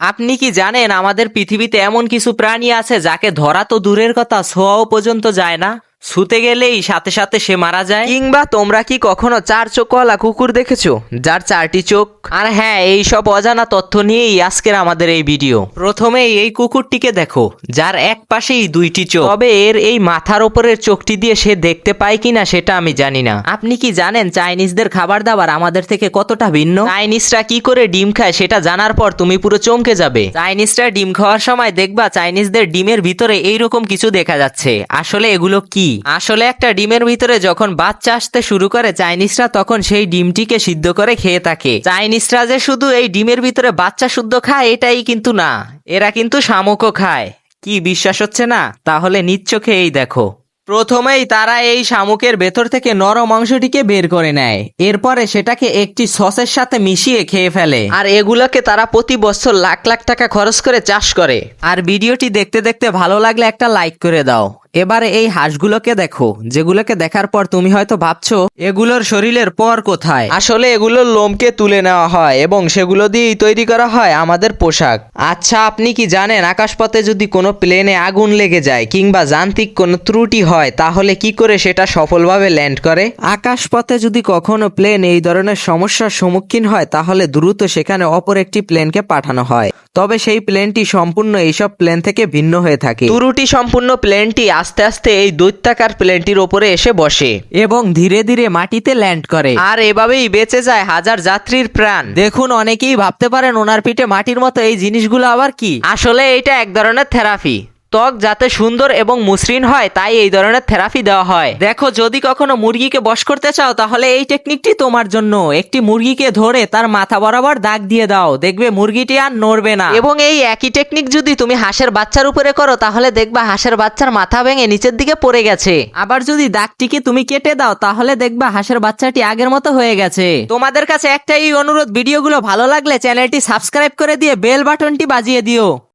আপনি কি জানেন আমাদের পৃথিবীতে এমন কিছু প্রাণী আছে যাকে ধরা তো দূরের কথা ছোঁয়াও পর্যন্ত যায় না? শুতে গেলেই সাথে সাথে সে মারা যায়। কিংবা তোমরা কি কখনো চার চোখওয়ালা কুকুর দেখেছ? যার চারটি চোখ? আর হ্যাঁ এই সব অজানা তথ্য নিয়েই আজকের আমাদের এই ভিডিও। প্রথমেই এই কুকুরটিকে দেখো যার এক পাশেই দুইটি চোখ। তবে এর এই মাথার ওপরের চোখটি দিয়ে সে দেখতে পায় কিনা সেটা আমি জানি না। আপনি কি জানেন চাইনিজদের খাবার দাবার আমাদের থেকে কতটা ভিন্ন? চাইনিজরা কি করে ডিম খায় সেটা জানার পর তুমি পুরো চমকে যাবে। চাইনিজরা ডিম খাওয়ার সময় দেখবা চাইনিজদের ডিমের ভিতরে এইরকম কিছু দেখা যাচ্ছে। আসলে এগুলো কি? আসলে একটা ডিমের ভিতরে যখন বাচ্চা আসতে শুরু করে চাইনিজরা, তখন সেই ডিমটিকে সিদ্ধ করে খেয়ে থাকে। চাইনিজরা যে শুধু এই ডিমের ভিতরে বাচ্চা শুদ্ধ খায়, এটাই কিন্তু না। এরা কিন্তু শামুকও খায়। কি বিশ্বাস হচ্ছে না? তাহলে নিচ্চোখে এই দেখো। প্রথমেই তারা এই শামুকের ভেতর থেকে নরম অংশটিকে বের করে নেয়। এরপরে সেটাকে একটি সসের সাথে মিশিয়ে খেয়ে ফেলে। আর এগুলোকে তারা প্রতি বছর লাখ লাখ টাকা খরচ করে চাষ করে। আর ভিডিওটি দেখতে দেখতে ভালো লাগলে একটা লাইক করে দাও। এবারে এই হাঁসগুলোকে দেখো যেগুলোকে দেখার পর তুমি হয়তো ভাবছ এগুলোর শরীরের পর কোথায়? আসলে এগুলোর লোমকে তুলে নেওয়া হয় এবং সেগুলো দিয়েই তৈরি করা হয় আমাদের পোশাক। আচ্ছা আপনি কি জানেন আকাশপথে যদি কোনো প্লেনে আগুন লেগে যায় কিংবা যান্ত্রিক কোনো ত্রুটি হয় তাহলে কি করে সেটা সফলভাবে ল্যান্ড করে? আকাশপথে যদি কখনো প্লেন এই ধরনের সমস্যার সম্মুখীন হয় তাহলে দ্রুত সেখানে অপর একটি প্লেনকে পাঠানো হয়। তবে সেই প্লেনটি সম্পূর্ণ এইসব প্লেন থেকে ভিন্ন হয়ে থাকে। তুরুটি সম্পূর্ণ প্লেনটি আস্তে আস্তে এই দৈত্যাকার প্লেনটির ওপরে এসে বসে। এবং ধীরে ধীরে মাটিতে ল্যান্ড করে। আর এভাবেই বেঁচে যায় হাজার যাত্রীর প্রাণ। দেখুন অনেকেই ভাবতে পারেন ওনার পিঠে মাটির মতো এই জিনিসগুলো আবার কি? আসলে এটা এক ধরনের থেরাপি। ত্বক যাতে সুন্দর এবং মসৃণ হয়, তাই এই ধরনের থেরাপি দেওয়া হয়। দেখো, যদি কখনো মুরগিকে বশ করতে চাও, তাহলে এই টেকনিকটি তোমার জন্য। একটি মুরগিকে ধরে তার মাথা বরাবর দাগ দিয়ে দাও। দেখবে মুরগিটি আর নড়বে না। এবং এই একই টেকনিক যদি তুমি হাঁসের বাচ্চার উপরে করো, তাহলে দেখবা হাঁসের বাচ্চার মাথা ভেঙে নিচের দিকে পড়ে গেছে। আবার যদি দাগটিকে তুমি কেটে দাও, তাহলে দেখবা হাঁসের বাচ্চাটি আগের মতো হয়ে গেছে। তোমাদের কাছে একটাই অনুরোধ, ভিডিওগুলো ভালো লাগলে চ্যানেলটি সাবস্ক্রাইব করে দিয়ে বেল বাটনটি বাজিয়ে দিও।